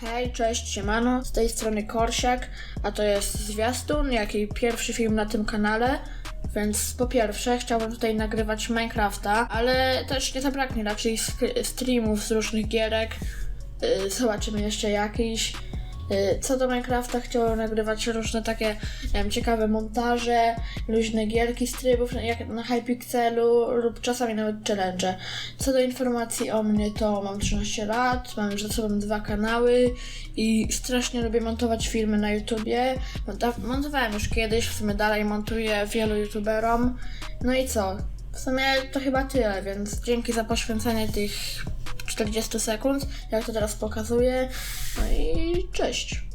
Hej, cześć, siemano, z tej strony Korsiak, a to jest zwiastun, jak i pierwszy film na tym kanale. Więc po pierwsze chciałbym tutaj nagrywać Minecrafta, ale też nie zabraknie raczej streamów z różnych gierek. Yy, zobaczymy jeszcze jakiś. Yy, Co do Minecrafta chciałem nagrywać różne takie wiem, ciekawe montaże, luźne gierki z trybów jak na Hypixelu lub czasami nawet challenge. Co do informacji o mnie to mam 13 lat, mam już za sobą dwa kanały i strasznie lubię montować filmy na YouTubie. Montowałem już kiedyś, w sumie dalej montuję wielu YouTuberom. No i co? W sumie to chyba tyle, więc dzięki za poświęcenie tych 40 sekund, jak to teraz pokazuję. No i cześć.